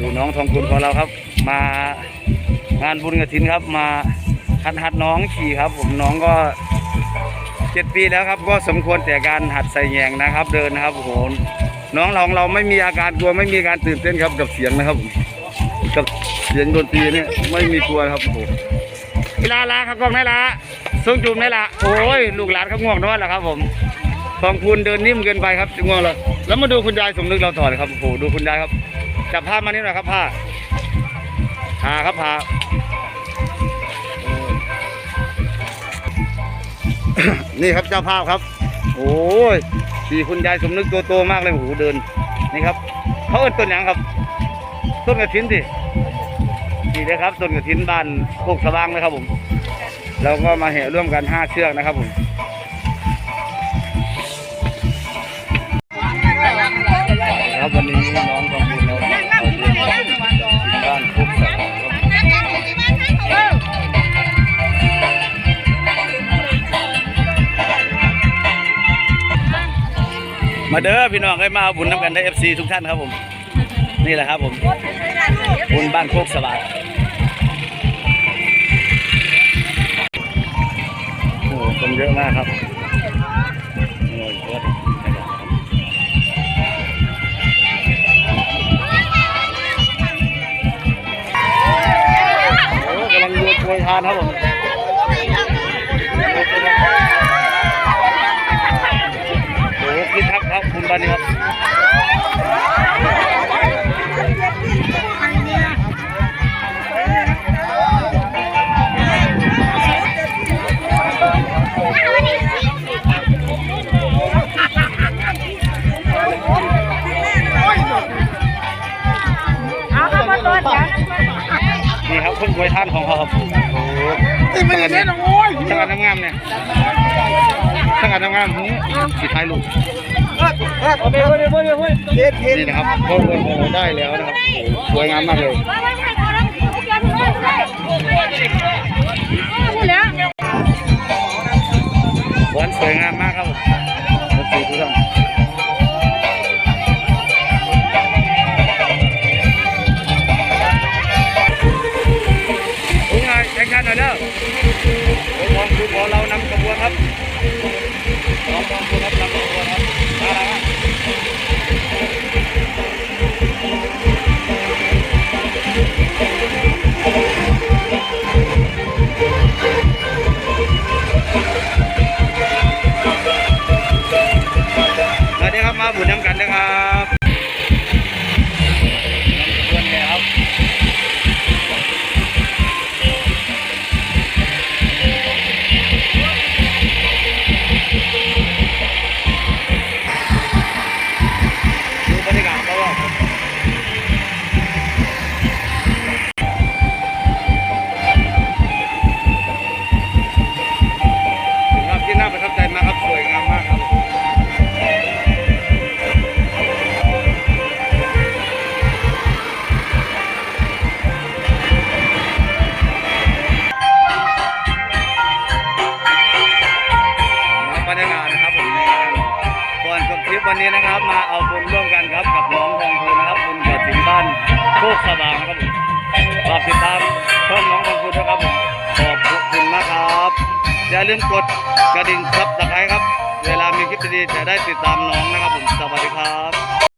ดูน้องทองคุณของเราครับ มางานบุญกระถินครับ มาหัดหัดน้องขี่ครับ ผมน้องก็เจ็ดปีแล้วครับ ก็สมควรแต่การหัดใส่แยงนะครับ เดินนะครับโหน้องเราของเราไม่มีอาการกลัวไม่มีการตื่นเต้นครับกับเสียงนะครับผมกับเสียงดนตรีเนี่ยไม่มีกลัวครับโอ้โหเวลาลาครับกองไหนละส่งจูมไหนละโอ้ยลูกหลานเขาง่วงนอนแล้วครับ ผมทองคุณเดินนิ่มเกินไปครับง่วงแล้ว แล้วมาดูคุณยายสมนึกเราต่อเลยครับโอ้โหดูคุณยายครับจับผ้ามานี่หน่อยครับผ้าผ้าครับผ้านี่ครับเจ้าภาพครับโอ้ยสีคุณยายสมนึกตัวโตมากเลยโอ้โหเดินนี่ครับเขาเอิ้นต้นหยังครับ ต้นกระถินสินี่นะครับต้นกระถินบ้านโคกสว่างนะครับผมเราก็มาแห่ร่วมกันห้าเชือกนะครับผม น้องทองบุญเราเอาเรือมาถึงบ้านโคกสว่างครับมาเด้อพี่น้องให้มาเอาบุญน้ำกันได้เอฟซีทุกท่านครับผม นี่แหละครับผม บุญบ้านโคกสว่างโอ้คนเยอะมากครับ ยน ครับคนโปรยทานของเขาครับโอ้โหนี่ไม่ใช่น้องโอ้ยช่างการทำงานเนี่ยช่างการทำงานนี้สีท้ายลูกเดี๋ยวเดี๋ยวเดี๋ยวเดี๋ยวเดี๋ยวนี่นะครับก็เลยโอ้โหได้แล้วนะครับโอ้โหสวยงามมากเลย วันนี้นะครับมาเอาบุญร่วมกันครับกับน้องทองคูนะครับบุญเกิดถึงบ้านโคกสว่างนะครับผมฝากติดตามช่องน้องทองคูณนะครับผมขอบคุณมากครับ อย่าลืมกดกระดิ่งครับสไคร้ครับ เวลามีคลิปดีๆจะได้ติดตามน้องนะครับผมสวัสดีครับ